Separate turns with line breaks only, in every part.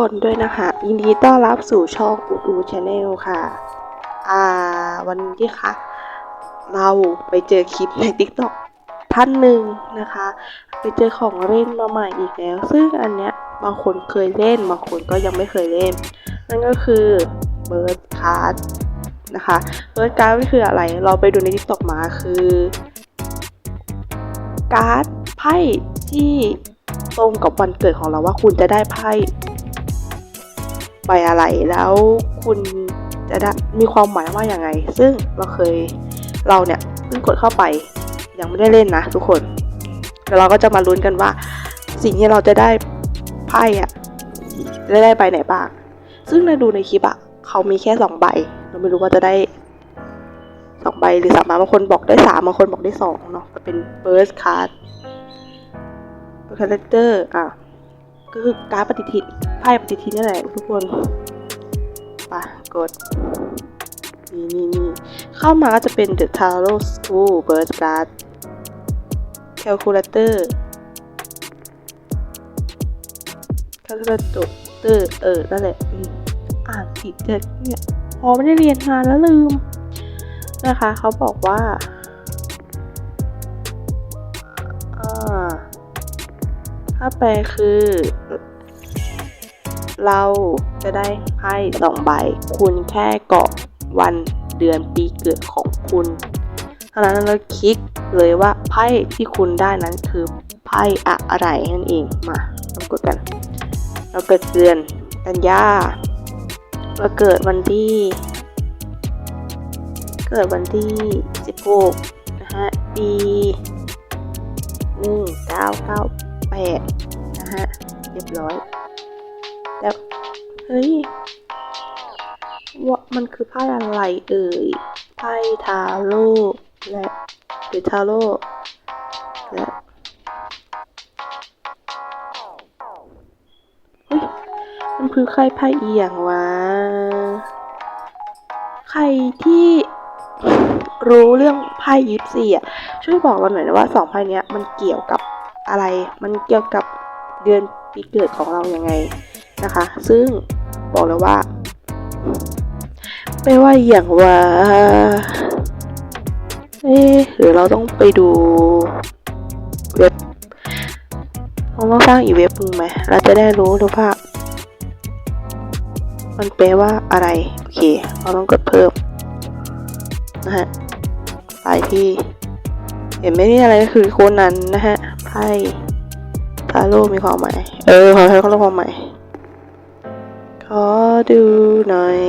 คนด้วยนะคะยินดีต้อนรับสู่ช่องอูดูชาแนลค่ะ อ่า วันนี้ค่ะเราไปเจอคลิปใน t ิ k t o k ท่านหนึ่งนะคะ ไปเจอของเล่นมาใหม่อีกแล้ว ซึ่งอันเนี้ยบางคนเคยเล่น บางคนก็ยังไม่เคยเล่น นั่นก็คือเบิร์ดค r ร์ดนะคะเบิร์ดการ์ดคืออะไร เราไปดูใน t ิ k t o k มาคือ การ์ดไพ่ที่ตรงกับวันเกิดของเราว่าคุณจะได้ไพ่ ใบอะไรแล้วคุณจะได้มีความหมายว่าอย่างไง ซึ่งเราเคยเราเนี่ยเพิ่งกดเข้าไปยังไม่ได้เล่นนะทุกคนแล้วเราก็จะมาลุ้นกันว่า สิ่งที่เราจะได้ไพ่อะจะได้ใบไหนบ้าง ซึ่งในดูในคลิปอะเขามีแค่สองใบ เราไม่รู้ว่าจะได้สองใบหรือสามบางคนบอกได้สามบางคนบอกได้สองเนาะเป็น burst card คาแรคเตอร์อะ ก็คือการปฏิทินไพ่ปฏิทินนี่แหละทุกคนไปกดนี่นี่นี่เข้ามาก็จะเป็น The Tarot School Bird Card Calculator Calculator เออนั่นแหละอ่านผิดเด็กเนี่ยพอไม่ได้เรียนนานแล้วลืมนะคะ เขาบอกว่า ถ้าแปลคือ เราจะได้ไพ่สองใบ คุณแค่เกาะวันเดือนปีเกิดของคุณเท่านั้นเราคลิกเลยว่าไพ่ที่คุณได้นั้นคือไพ่อะไรนั่นเอง มาลองกดกัน เราเกิดเดือนกันยาเราเกิดวันที่ เกิดวันที่ 16 นะฮะ ปี 1998นะฮะ เรียบร้อย แล้ว เฮ้ยว่ามันคือไพ่อะไรเอ่ย ไพ่ทาโร่และหรือทาโร่และมันคือใครไพ่เอียงวะ ใครที่รู้เรื่องไพ่ยิปซีอะ ช่วยบอกเราหน่อยนะว่าสองไพ่เนี้ยมันเกี่ยวกับ อะไร มันเกี่ยวกับเดือนปีเกิดของเรายังไงนะคะ ซึ่งบอกเลยว่า ไม่ว่าอย่างว่าเอ๊ะหรือเราต้องไปดูเว็บเราต้องสร้างอีเว็บหนึงไหมเราจะได้รู้หรือว่า มันแปลว่าอะไร โอเค เราต้องกดเพิ่มนะฮะไปที่เห็นไหมนี่อะไรก็คือโคนนั้นนะฮะ ไพ่ทาโร่มีความหมาย เออขอให้เขาเล่าความหมาย ขอดูหน่อย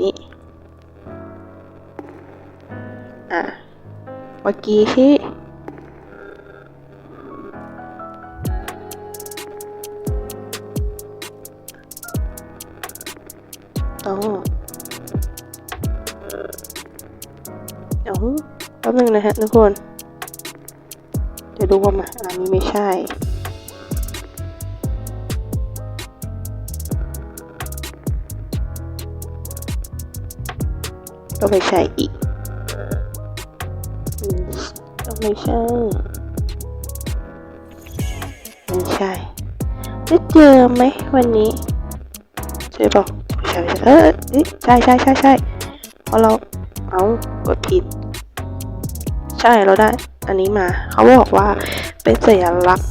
นี่ อะ เมื่อกี้ที่อ๋อเดี๋ยวแป๊บนึงนะฮะทุกคน เดี๋ยวดูว่ามาอันนี้ไม่ใช่ ก็ไม่ใช่อีกก็ไม่ใช่ไม่ใช่จะเจอไหมวันนี้ช่ปะไม่ใช่ใช่เอออ้ยใช่ใช่ใช่ใช่เพราะเราเอากดผิด ใช่เราได้ อันนี้มา เขาบอกว่าเป็นสัญลักษณ์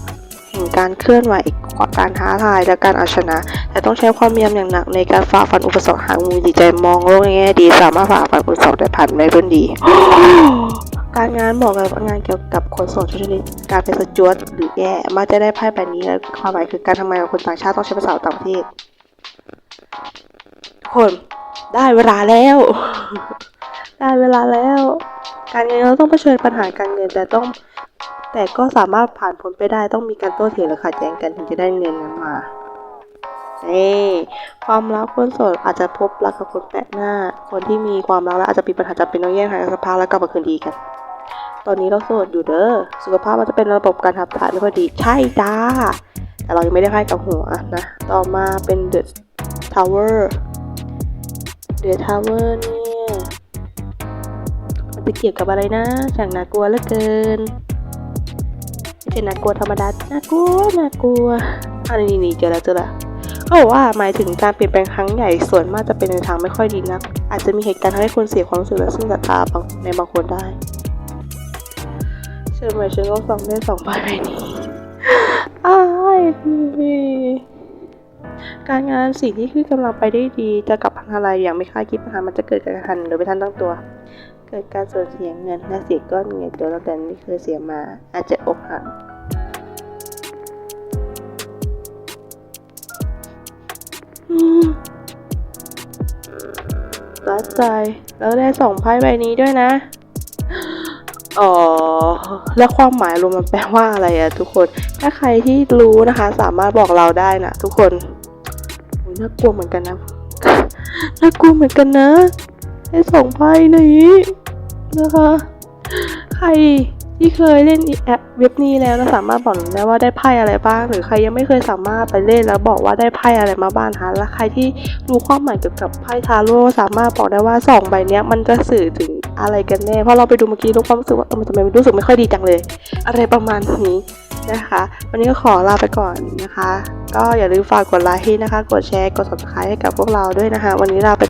แห่งการเคลื่อนไหวการท้าทายและการเอาชนะ แต่ต้องใช้ความพยายมอย่างหนักในการฝ่าฟันอุปสรรคหากมีจิตใจมองโลกในแง่ดี สามารถฝ่าฟันอุปสรรคได้ผ่านไปด้วยดี การงานบอกเลยว่างานเกี่ยวกับขนส่งชนิดการเป็นสจวตหรือแย่มักจะได้ไพ่ใบนี้และความหมายคือการทำงานกับคนต่างชาติต้องใช้ภาษาต่างประเทศทุกคนได้เวลาแล้ว ได้เวลาแล้ว การเงินเราต้องเผชิญปัญหาการเงินแต่ต้อง แต่ก็สามารถผ่านพ้นไปได้ต้องมีการโต้เถียงหรือขัดแย้งกันถึงจะได้เงินนั้นมานี่ความรักคนโสดอาจจะพบรักกับคนแปลกหน้า คนที่มีความรักแล้วอาจจะมีปัญหาจำเป็นต้องแยกทางกันสักพักแล้วกลับมาคืนดีกัน ตอนนี้เราโสดอยู่เด้อสุขภาพมันจะเป็นระบบการขับถ่ายไม่ค่อยดีใช่จ้า แต่เรายังไม่ได้ไพ่กับหัวนะ ต่อมาเป็น The Tower The Tower นี่ยมันจะเไปเกี่ยวกับอะไรนะช่างน่ากลัวเหลือเกินไม่ใช่น่ากลัวธรรมดาน่ากลัวน่ากลัวอันนี้นี่เจอแล้วเจอแล้วเขาบอกว่าหมายถึงการเปลี่ยนแปลงครั้งใหญ่ส่วนมากจะเป็นในทางไม่ค่อยดีนัก อาจจะมีเหตุการณ์ทำให้คุณเสียความรู้สึกและซึ่งศรัทธาในบางคนได้เชื่อไหมฉันต้องส่องได้สองใบใบนี้อ้ายการงานสิ่งที่คือกำลังไปได้ดี จะกลับพังทลายอย่างไม่คาดคิดปัญหามันจะเกิดการกระทันโดยไม่ทันตั้งตัว เกิดการสูญเสียเงินและเสียก้อนเงินตัวตั้งแต่ไม่เคยเสียมา อาจจะอกหักรัดใจแล้วได้สองไพ่ใบนี้ด้วยนะ อ๋อ แล้วความหมายรวมมันแปลว่าอะไรอะทุกคน ถ้าใครที่รู้นะคะ สามารถบอกเราได้นะทุกคนน่ากลัวเหมือนกันนะ น่ากลัวเหมือนกันนะ ได้สองไพ่นี้นะคะ ใครที่เคยเล่นแอปเว็บนี้แล้วนะสามารถบอกได้ว่าได้ไพ่อะไรบ้าง หรือใครยังไม่เคยสามารถไปเล่นแล้วบอกว่าได้ไพ่อะไรมาบ้างนะคะและใครที่รู้ความหมายเกี่ยวกับไพ่ทาโร่สามารถบอกได้ว่าสองใบเนี้ยมันจะสื่อถึงอะไรกันแน่เพราะเราไปดูเมื่อกี้รู้ความรู้สึกว่าเออมันทำไมมันรู้สึกไม่ค่อยดีจังเลย อะไรประมาณนี้นะคะ วันนี้ก็ขอลาไปก่อนนะคะ ก็อย่าลืมฝากกดไลค์นะคะ กดแชร์กด subscribe ให้กับพวกเราด้วยนะคะ วันนี้ลาไป